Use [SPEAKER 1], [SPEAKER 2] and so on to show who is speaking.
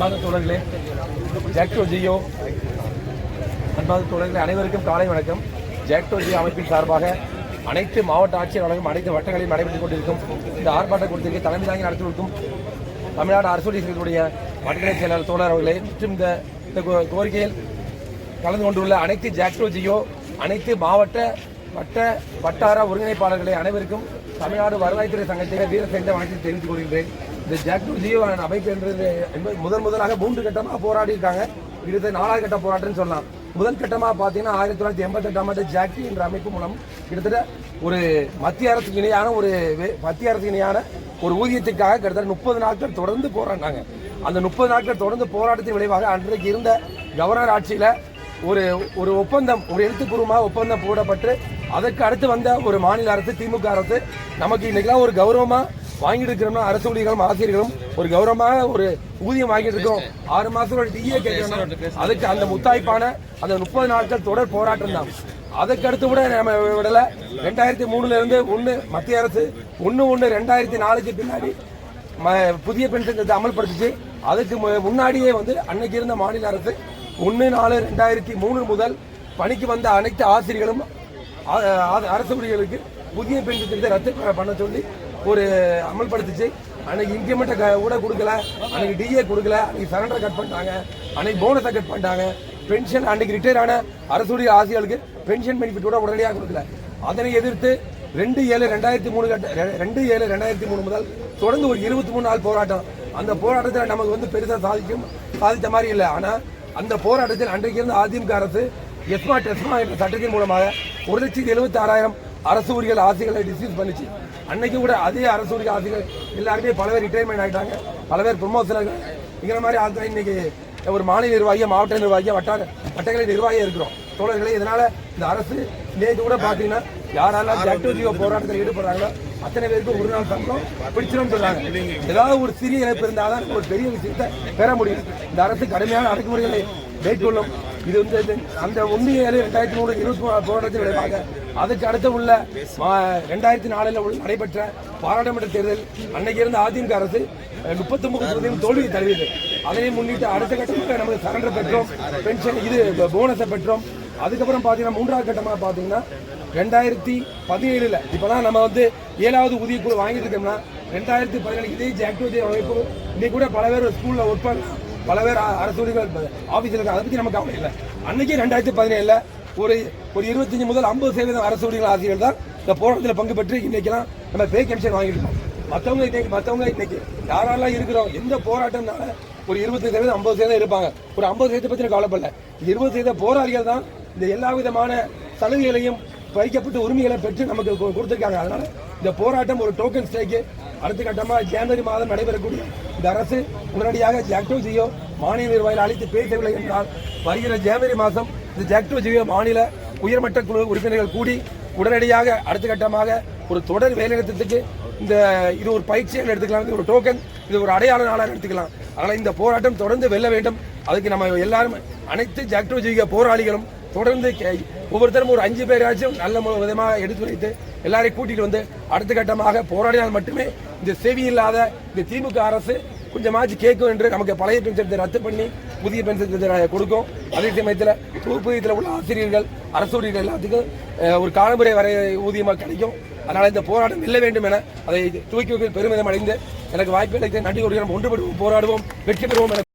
[SPEAKER 1] அன்பான தோழர்களே ஜாக்டோ ஜியோ. அன்பான தோழர்களே அனைவருக்கும் காலை வணக்கம். ஜாக்டோ ஜியோ அமைப்பின் சார்பாக அனைத்து மாவட்ட ஆட்சியாளர்களும் அனைத்து வட்டங்களையும் நடைபெற்றுக் கொண்டிருக்கும் இந்த ஆர்ப்பாட்ட கூட்டத்திற்கு தலைமை தாங்கி நடத்தி கொடுக்கும் தமிழ்நாடு அரசு செயல்புடைய வட்டக்கலை செயலாளர் தோழர் அவர்களே மற்றும் இந்த இந்த கோ- கோரிக்கையில் கலந்து கொண்டுள்ள அனைத்து ஜாக்டோ ஜியோ அனைத்து மாவட்ட வட்ட வட்டார ஒருங்கிணைப்பாளர்களை அனைவருக்கும் தமிழ்நாடு வருவாய்த்துறை சங்கத்தினர் வீர சேர்ந்த வணக்கத்தை தெரிவித்துக் கொள்கின்றேன். இந்த ஜாக்டோ ஜியோ அமைப்பு என்பது என்பது முதன் முதலாக மூன்று கட்டமாக போராடி இருக்காங்க கிட்டத்தட்ட நாலாவது கட்ட போராட்டம்னு சொல்லலாம். முதல் கட்டமாக பார்த்தீங்கன்னா ஆயிரத்தி தொள்ளாயிரத்தி எண்பத்தெட்டாம் ஆண்டு ஜாக்டி என்ற அமைப்பு மூலம் கிட்டத்தட்ட ஒரு மத்திய அரசுக்கு இணையான ஒரு வே- மத்திய அரசுக்கு இணையான ஒரு ஊதியத்திற்காக கிட்டத்தட்ட முப்பது நாட்கள் தொடர்ந்து போராடினாங்க. அந்த முப்பது நாட்கள் தொடர்ந்து போராட்டத்தின் விளைவாக அன்றைக்கு இருந்த கவர்னர் ஆட்சியில் ஒரு ஒரு ஒப்பந்தம் ஒரு எழுத்துப்பூர்வமாக ஒப்பந்தம் போடப்பட்டு அதற்கு அடுத்து வந்த ஒரு மாநில அரசு திமுக அரசு நமக்கு இன்னைக்கெல்லாம் ஒரு கௌரவமாக வாங்கிட்டு இருக்கிறோம்னா அரசு ஊழியர்களும் ஆசிரியர்களும் ஒரு கௌரவமாக ஒரு ஊதியம் வாங்கிட்டு இருக்கோம். ஆறு மாசம் ஒரு டிஏ கேட்கணும் அதுக்கு அந்த முத்தாய்ப்பான அந்த முப்பது நாட்கள் தொடர் போராட்டம் தான். அதுக்கு அடுத்து கூட நம்ம விடல. ரெண்டாயிரத்தி மூணுல இருந்து ஒன்று மத்திய அரசு ஒன்று ஒன்று ரெண்டாயிரத்தி நாலுக்கு பின்னாடி ம- புதிய பென்ஷன் திட்டத்தை அமல்படுத்துச்சு. அதுக்கு மு- முன்னாடியே வந்து அன்னைக்கு இருந்த மாநில அரசு ஒன்று நாலு ரெண்டாயிரத்தி மூணு முதல் பணிக்கு வந்த அனைத்து ஆசிரியர்களும் அரசு ஊழியர்களுக்கு புதிய பென்ஷன் திட்டத்தை ரத்து பண்ண சொல்லி ஒரு அமல்படுத்துச்சு. அன்னைக்கு இன்க்ரிமெண்ட்டை கூட கொடுக்கல. அன்னைக்கு டிஏ கொடுக்கல. அன்னைக்கு சரண்டரை கட் பண்ணிட்டாங்க. அன்னைக்கு போனஸை கட் பண்ணிட்டாங்க. பென்ஷன் அன்னைக்கு ரிட்டையர் ஆன அரசுடைய ஆசிரியர்களுக்கு பென்ஷன் பெனிஃபிட் கூட உடனடியாக கொடுக்கல. அதனை எதிர்த்து ரெண்டு ஏழு ரெண்டாயிரத்தி மூணு கட்ட ரெ- ரெண்டு ஏழு ரெண்டாயிரத்தி மூணு முதல் தொடர்ந்து ஒரு இருபத்தி மூணு நாள் போராட்டம். அந்த போராட்டத்தில் நமக்கு வந்து பெருசாக சாதிக்கும் சாதித்த மாதிரி இல்லை. ஆனால் அந்த போராட்டத்தில் அன்றைக்கு இருந்த அதிமுக அரசு எஸ்மா டெஸ்மா என்ற சட்டத்தின் மூலமாக ஒரு லட்சத்தி எழுபத்தி ஆறாயிரம் அரசு ஊழியர்கள் ஆசைகளை டிஸ்மிஸ் பண்ணிச்சு. அன்னைக்கு கூட அதே அரசு ஊழியர் ஆசைகள் எல்லாருமே பல பேர் ரிட்டையர்மெண்ட் ஆகிட்டாங்க பல பேர் ப்ரொமோஷன் இங்கிற மாதிரி ஆட்கள் இன்னைக்கு ஒரு மாநில நிர்வாகியம் மாவட்ட நிர்வாகியம் வட்டார வட்டக்கலை நிர்வாகியம் இருக்கிறோம். தோழர்களே இதனால இந்த அரசு நேற்று கூட பார்த்தீங்கன்னா யாரெல்லாம் ஜாக்டோ ஜியோ போராட்டத்தில் ஈடுபடுறாங்களோ அத்தனை பேருக்கும் ஒரு நாள் சம்பளம் பிடிச்சிடும் சொல்றாங்க. ஏதாவது ஒரு சிறிய இழப்பு இருந்தால் தான் ஒரு பெரிய விஷயத்தை பெற முடியும். இந்த அரசு கடுமையான அடக்குமுறைகளை மேற்கொள்ளும். இது வந்து அந்த ஒன்று ஏழு ரெண்டாயிரத்தி மூணு இருபத்தி மூணு போராட்டத்தில் விளைவாக அதுக்கு அடுத்து உள்ள ரெண்டாயிரத்தி நாலில் உள்ள நடைபெற்ற பாராளுமன்ற தேர்தல் அன்னைக்கு இருந்த அதிமுக அரசு முப்பத்தி ஒன்பது சதவீதம் தோல்வியை தழுவியது. அதனை முன்னிட்டு அடுத்த கட்டமாக நமக்கு சரண்டர் பெற்றோம் பென்ஷன் இது போனஸை பெற்றோம். அதுக்கப்புறம் பார்த்தீங்கன்னா மூன்றாவது கட்டமாக பார்த்தீங்கன்னா ரெண்டாயிரத்தி பதினேழுல இப்போதான் நம்ம வந்து ஏழாவது ஊதியக்குழு வாங்கிட்டு இருக்கோம்னா ரெண்டாயிரத்தி பதினேழு இதே ஜாக்டோஜி அமைப்பு இன்னைக்கு கூட பல பேர் ஸ்கூலில் ஒர்க் பண்ணலாம். பல பேர் அரசு ஊழியர்கள் ஆஃபீஸில் இருக்காங்க அதை பற்றி நமக்கு கவலை இல்லை. அன்றைக்கே ரெண்டாயிரத்தி பதினேழில் ஒரு ஒரு இருபத்தஞ்சு முதல் ஐம்பது சதவீதம் அரசு ஊழியர்கள் ஆசிரியர்கள் தான் இந்த போராட்டத்தில் பங்கு பெற்று இன்றைக்கெல்லாம் நம்ம பே கமிஷன் வாங்கிட்டு இருக்கோம். மற்றவங்க இன்னைக்கு மற்றவங்க இன்னைக்கு யாரெல்லாம் இருக்கிறோம்? எந்த போராட்டம்னால ஒரு இருபத்தஞ்சு சதவீதம் ஐம்பது சதவீதம் இருப்பாங்க. ஒரு ஐம்பது சதவீதத்தை பற்றி கவலைப்படல. இருபது சதவீத போராளிகள் தான் இந்த எல்லா விதமான சலுகைகளையும் பறிக்கப்பட்ட உரிமைகளை பெற்று நமக்கு கொ- அதனால இந்த போராட்டம் ஒரு டோக்கன் ஸ்ட்ரைக்கு அடுத்த கட்டமாக ஜனவரி மாதம் நடைபெறக்கூடிய இந்த அரசு உடனடியாக ஜாக்டோ ஜியோ மாநில நிர்வாகிகள் அழைத்து பேசவில்லை என்றால் வருகிற ஜனவரி மாதம் இந்த ஜாக்டோ ஜியோ மாநில உயர்மட்ட குழு உறுப்பினர்கள் கூடி உடனடியாக அடுத்த கட்டமாக ஒரு தொடர் வேலைநிறுத்தத்துக்கு இந்த இது ஒரு பயிற்சியாக எடுத்துக்கலாம். இது ஒரு டோக்கன் இது ஒரு அடையாள நாளாக எடுத்துக்கலாம். அதனால் இந்த போராட்டம் தொடர்ந்து வெல்ல வேண்டும். அதுக்கு நம்ம எல்லாரும் அனைத்து ஜாக்டோ ஜீவிக போராளிகளும் தொடர்ந்து கே- ஒவ்வொருத்தரும் ஒரு அஞ்சு பேராச்சும் நல்ல விதமாக எடுத்து வைத்து எல்லாரையும் கூட்டிகிட்டு வந்து அடுத்த கட்டமாக போராடினால் மட்டுமே இந்த செவி இல்லாத இந்த திமுக அரசு கொஞ்சமாச்சு கேட்கும் என்று நமக்கு பழைய பென்ஷன் ரத்து பண்ணி புதிய பென்ஷன் திட்டத்தை கொடுக்கும். அதே சமயத்தில் தொகுப்பூதியத்தில் உள்ள ஆசிரியர்கள் அரசு ஊழியர்கள் எல்லாத்துக்கும் ஒரு காலமுறை வரை ஊதியமாக கிடைக்கும். அதனால் இந்த போராட்டம் வெல்ல வேண்டும் என அதை தூக்கி பெருமிதம் அடைந்து எனக்கு வாய்ப்பு அளித்து நன்றி கொடுக்கிறோம் ஒன்றுபடுவோம் போராடுவோம் வெற்றி பெறுவோம் என